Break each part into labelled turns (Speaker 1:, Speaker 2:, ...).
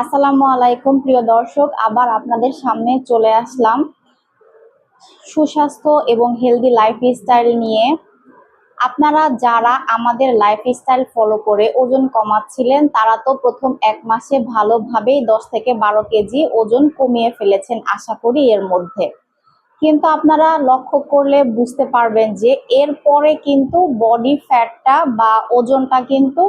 Speaker 1: আসসালামু আলাইকুম, প্রিয় দর্শক। আবার আপনাদের সামনে চলে আসলাম সুস্বাস্থ্য এবং হেলদি লাইফস্টাইল নিয়ে। আপনারা যারা আমাদের লাইফস্টাইল ফলো করে ওজন কমাচ্ছিলেন, তারা তো প্রথম এক মাসে ভালোভাবেই দশ থেকে বারো কেজি ওজন কমিয়ে ফেলেছেন আশা করি এর মধ্যে। কিন্তু আপনারা লক্ষ্য করলে বুঝতে পারবেন যে এরপরে কিন্তু বডি ফ্যাটটা বা ওজনটা কিন্তু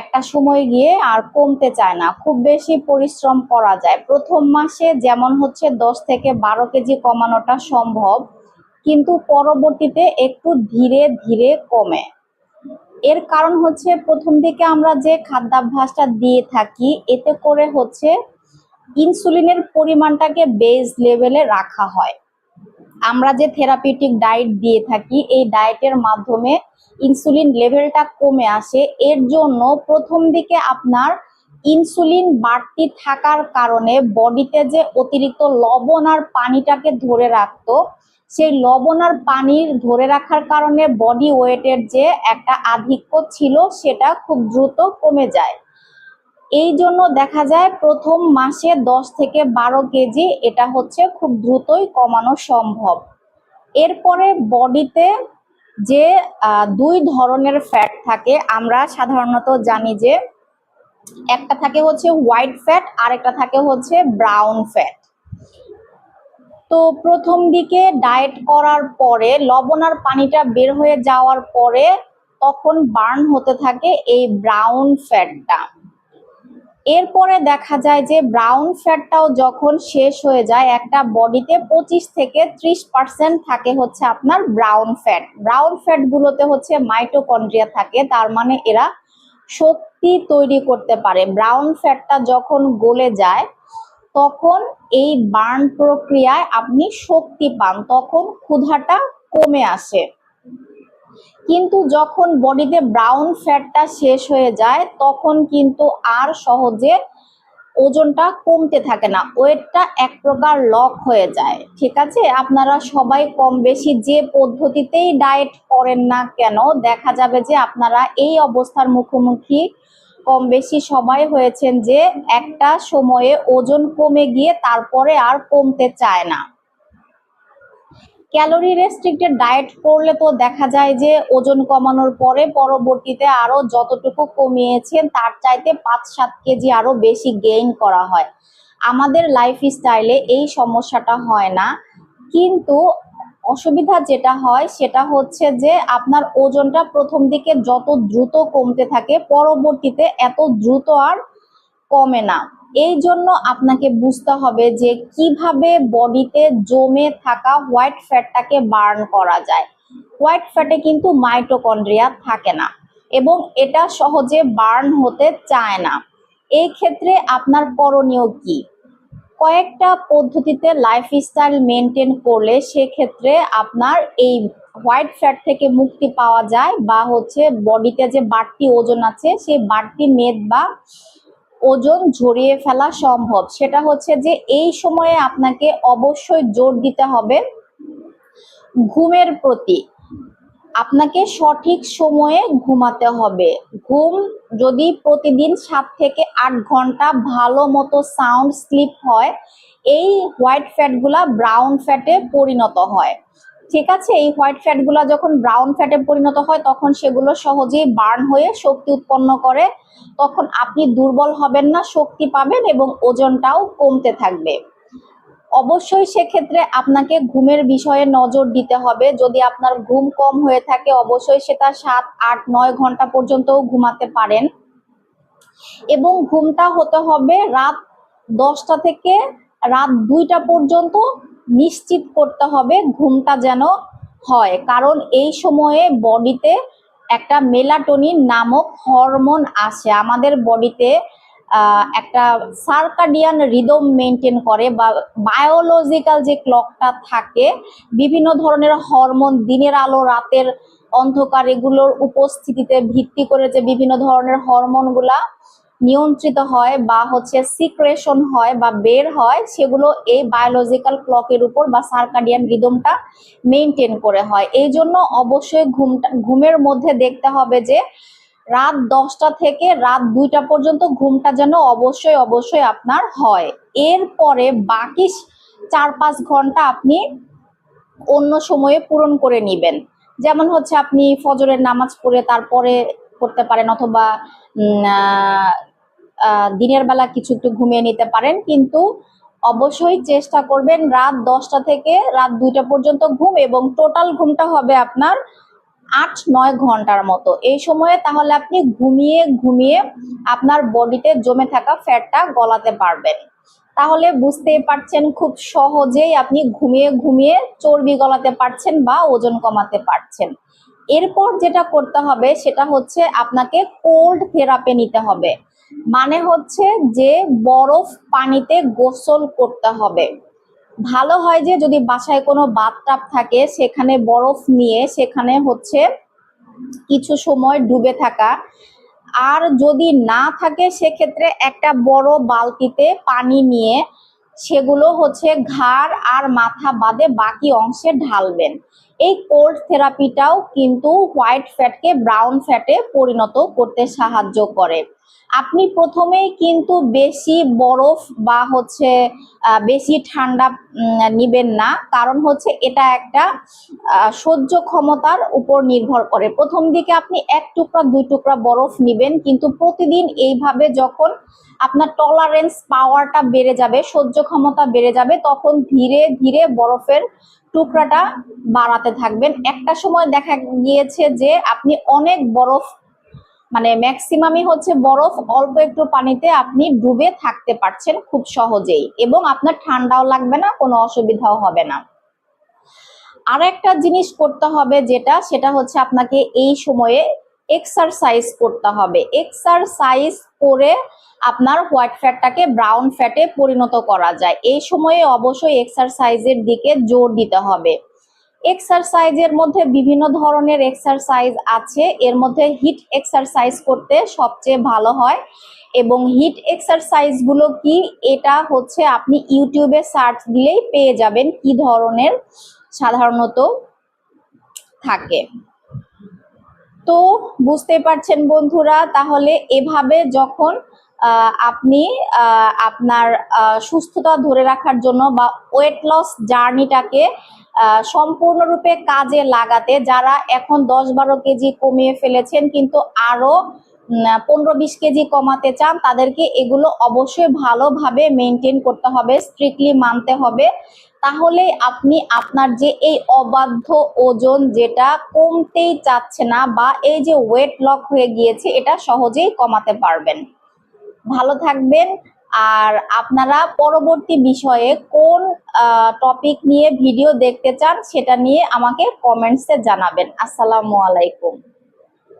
Speaker 1: একটা সময় গিয়ে আর কমতে চায় না। খুব বেশি পরিশ্রম করা যায়। প্রথম মাসে যেমন হচ্ছে দশ থেকে বারো কেজি কমানোটা সম্ভব, কিন্তু পরবর্তীতে একটু ধীরে ধীরে কমে। এর কারণ হচ্ছে প্রথম দিকে আমরা যে খাদ্যাভ্যাসটা দিয়ে থাকি, এতে করে হচ্ছে ইনসুলিনের পরিমাণটাকে বেজ লেভেলে রাখা হয়। আমরা যে থেরাপিউটিক ডায়েট দিয়ে থাকি, এই ডায়েটের মাধ্যমে ইনসুলিন লেভেলটা কমে আসে, এর জন্য প্রথম দিকে আপনার ইনসুলিন বাড়তি থাকার কারণে বডিতে যে অতিরিক্ত লবণ আর পানিটাকে ধরে রাখতো, সেই লবণ আর পানির ধরে রাখার কারণে বডি ওয়েটের যে একটা আধিক্য ছিল সেটা খুব দ্রুত কমে যায়। এই জন্য দেখা যায় প্রথম মাসে দশ থেকে বারো কেজি এটা হচ্ছে খুব দ্রুতই কমানো সম্ভব। এরপরে বডিতে যে দুই ধরনের ফ্যাট থাকে। আমরা সাধারণত জানি যে, একটা থাকে হচ্ছে হোয়াইট ফ্যাট আর একটা থাকে হচ্ছে ব্রাউন ফ্যাট তো প্রথম দিকে ডায়েট করার পরে, লবণ আর পানিটা বের হয়ে যাওয়ার পরে, তখন বার্ন হতে থাকে এই ব্রাউন ফ্যাটটা এরপরে দেখা যায় যে ব্রাউন ফ্যাটটাও যখন শেষ হয়ে যায়, একটা বডিতে পঁচিশ থেকে ত্রিশ পার্সেন্ট থাকে হচ্ছে আপনার ব্রাউন ফ্যাট ব্রাউন ফ্যাট গুলোতে হচ্ছে মাইটোকন্ড্রিয়া থাকে, তার মানে এরা শক্তি তৈরি করতে পারে। ব্রাউন ফ্যাটটা যখন গলে যায়, তখন এই বার্ন প্রক্রিয়ায় আপনি শক্তি পান, তখন ক্ষুধাটা কমে আসে। কিন্তু যখন বডিতে ব্রাউন ফ্যাটটা শেষ হয়ে যায়, তখন কিন্তু আর সহজে ওজনটা কমতে থাকে না। ওয়েটটা এক প্রকার লক হয়ে যায়, ঠিক আছে? আপনারা সবাই কম বেশি যে পদ্ধতিতেই ডায়েট করেন না কেন, দেখা যাবে যে আপনারা এই অবস্থার মুখোমুখি কম বেশি সবাই হয়েছেন যে একটা সময়ে ওজন কমে গিয়ে তারপরে আর কমতে চায় না। ক্যালোরি রেস্ট্রিক্টেড ডায়েট করলে তো দেখা যায় যে ওজন কমানোর পরে পরবর্তীতে আরও যতটুকু কমিয়েছেন, তার চাইতে পাঁচ সাত কেজি আরও বেশি গেইন করা হয়। আমাদের লাইফ স্টাইলে এই সমস্যাটা হয় না। কিন্তু অসুবিধা যেটা হয়, সেটা হচ্ছে যে আপনার ওজনটা প্রথম দিকে যত দ্রুত কমতে থাকে, পরবর্তীতে এত দ্রুত আর কমে না। এই জন্য আপনাকে বুঝতে হবে যে কীভাবে বডিতে জমে থাকা হোয়াইট ফ্যাটটাকে বার্ন করা যায়। হোয়াইট ফ্যাটে কিন্তু মাইটোকন্ড্রিয়া থাকে না এবং এটা সহজে বার্ন হতে চায় না। এই ক্ষেত্রে আপনার করণীয় কি? কয়েকটা পদ্ধতিতে লাইফস্টাইল মেনটেন করলে সেক্ষেত্রে আপনার এই হোয়াইট ফ্যাট থেকে মুক্তি পাওয়া যায় বা হচ্ছে বডিতে যে বাড়তি ওজন আছে, সেই বাড়তি মেদ বা ওজন ঝরিয়ে ফেলা সম্ভব। সেটা হচ্ছে যে এই সময়ে আপনাকে অবশ্যই জোর দিতে হবে ঘুমের প্রতি। আপনাকে সঠিক সময়ে ঘুমাতে হবে। ঘুম যদি প্রতিদিন সাত থেকে আট ঘণ্টা ভালো মতো সাউন্ড স্লিপ হয়, এই হোয়াইট ফ্যাটগুলা ব্রাউন ফ্যাটে পরিণত হয়। ঠিক আছে, এই হোয়াইট ফ্যাটগুলা যখন ব্রাউন ফ্যাটে পরিণত হয়, তখন সেগুলো সহজেই বার্ন হয়ে শক্তি উৎপন্ন করে। তখন আপনি দুর্বল হবেন না, শক্তি পাবেন এবং ওজনটাও কমতে থাকবে। অবশ্যই সেক্ষেত্রে আপনাকে ঘুমের বিষয়ে নজর দিতে হবে। যদি আপনার ঘুম কম হয়ে থাকে, অবশ্যই সেটা সাত, আট, নয় ঘণ্টা পর্যন্তও ঘুমাতে পারেন। এবং ঘুমটা হতে হবে রাত দশটা থেকে রাত দুইটা পর্যন্ত নিশ্চিত করতে হবে ঘুমটা যেন হয়। কারণ এই সময়ে বডিতে একটা মেলাটোনিন নামক হরমোন আসে। আমাদের বডিতে একটা সার্কাডিয়ান রিদম মেনটেন করে বা বায়োলজিক্যাল যে ক্লকটা থাকে, বিভিন্ন ধরনের হরমোন দিনের আলো, রাতের অন্ধকার এগুলোর উপস্থিতিতে ভিত্তি করে যে বিভিন্ন ধরনের হরমোনগুলা নিয়ন্ত্রিত হয় বা হচ্ছে সিক্রেশন হয় বা বের হয়, সেগুলো এই বায়োলজিক্যাল ক্লকের উপর বা সার্কাডিয়ান রিদমটা মেনটেন করে হয়। এই জন্য অবশ্যই ঘুমটা, ঘুমের মধ্যে দেখতে হবে যে রাত দশটা থেকে রাত দুইটা পর্যন্ত ঘুমটা যেন অবশ্যই অবশ্যই আপনার হয়। এরপরে বাকি চার পাঁচ ঘণ্টা আপনি অন্য সময়ে পূরণ করে নেবেন। যেমন হচ্ছে আপনি ফজরের নামাজ পড়ে তারপরে করতে পারেন অথবা দিনের বেলা কিছু একটু ঘুমিয়ে নিতে পারেন, কিন্তু অবশ্যই চেষ্টা করবেন রাত দশটা থেকে রাত দুইটা পর্যন্ত ঘুম এবং টোটাল ঘুমটা হবে আপনার আট, নয় ঘণ্টার মতো। এই সময়ে তাহলে আপনি ঘুমিয়ে ঘুমিয়ে আপনার বডিতে জমে থাকা ফ্যাটটা গলাতে পারবেন। তাহলে বুঝতেই পারছেন খুব সহজেই আপনি ঘুমিয়ে ঘুমিয়ে চর্বি গলাতে পারছেন বা ওজন কমাতে পারছেন। এরপর যেটা করতে হবে সেটা হচ্ছে আপনাকে কোল্ড থেরাপি নিতে হবে। মানে হচ্ছে যে বরফ পানিতে গোসল করতে হবে। ভালো হয় যে যদি বাসায় কোনো বাথটাব থাকে, সেখানে বরফ নিয়ে সেখানে হচ্ছে কিছু সময় ডুবে থাকা। আর যদি না থাকে, সেক্ষেত্রে একটা বড় বালতিতে পানি নিয়ে সেগুলো হচ্ছে ঘাড় আর মাথা বাদে বাকি অংশে ঢালবেন। এই কোল্ড থেরাপিটাও কিন্তু হোয়াইট ফ্যাটকে ব্রাউন ফ্যাটে পরিণত করতে সাহায্য করে। আপনি প্রথমেই কিন্তু বেশি বরফ বা হচ্ছে বেশি ঠান্ডা নিবেন না। কারণ হচ্ছে এটা একটা সহ্য ক্ষমতার উপর নির্ভর করে। প্রথম দিকে আপনি এক টুকরা, দুই টুকরা বরফ নিবেন, কিন্তু প্রতিদিন এইভাবে যখন আপনার টলারেন্স পাওয়ারটা বেড়ে যাবে, সহ্য ক্ষমতা বেড়ে যাবে, তখন ধীরে ধীরে বরফের টুকরাটা বাড়াতে থাকবেন। একটা সময় দেখা গিয়েছে যে আপনি অনেক বরফ মানে ম্যাক্সিমামই হচ্ছে বরফ, অল্প একটু পানিতে আপনি ডুবে থাকতে পারছেন খুব সহজেই এবং আপনার ঠান্ডাও লাগবে না, কোনো অসুবিধাও হবে না। আর একটা জিনিস করতে হবে যেটা, সেটা হচ্ছে আপনাকে এই সময়ে এক্সারসাইজ করতে হবে। এক্সারসাইজ করে আপনার হোয়াইট ফ্যাটটাকে ব্রাউন ফ্যাটে পরিণত করা যায়। এই সময়ে অবশ্যই এক্সারসাইজের দিকে জোর দিতে হবে। এক্সারসাইজের মধ্যে বিভিন্ন ধরনের এক্সারসাইজ আছে। এর মধ্যে হিট এক্সারসাইজ করতে সবচেয়ে ভালো হয়। এবং হিট এক্সারসাইজগুলো কি? এটা হচ্ছে আপনি ইউটিউবে সার্চ দিলেই পেয়ে যাবেন কি ধরনের সাধারণত থাকে। তো বুঝতে পারছেন বন্ধুরা, তাহলে এভাবে যখন আপনি আপনার সুস্থতা ধরে রাখার জন্য বা ওয়েট লস জার্নিটাকে সম্পূর্ণরূপে কাজে লাগাতে, যারা এখন দশ বারো কেজি কমিয়ে ফেলেছেন কিন্তু আরও পনেরো বিশ কেজি কমাতে চান, তাদেরকে এগুলো অবশ্যই ভালোভাবে মেনটেন করতে হবে স্ট্রিক্টলি মানতে হবে। তাহলে আপনি আপনার যে এই অবাধ্য ওজন যেটা কমতেই চাচ্ছে না বা এই যে ওয়েট লক হয়ে গিয়েছে, এটা সহজেই কমাতে পারবেন। ভালো থাকবেন। আর আপনারা পরবর্তী বিষয়ে কোন টপিক নিয়ে ভিডিও দেখতে চান, সেটা নিয়ে আমাকে কমেন্টসে জানাবেন। আসসালামু আলাইকুম।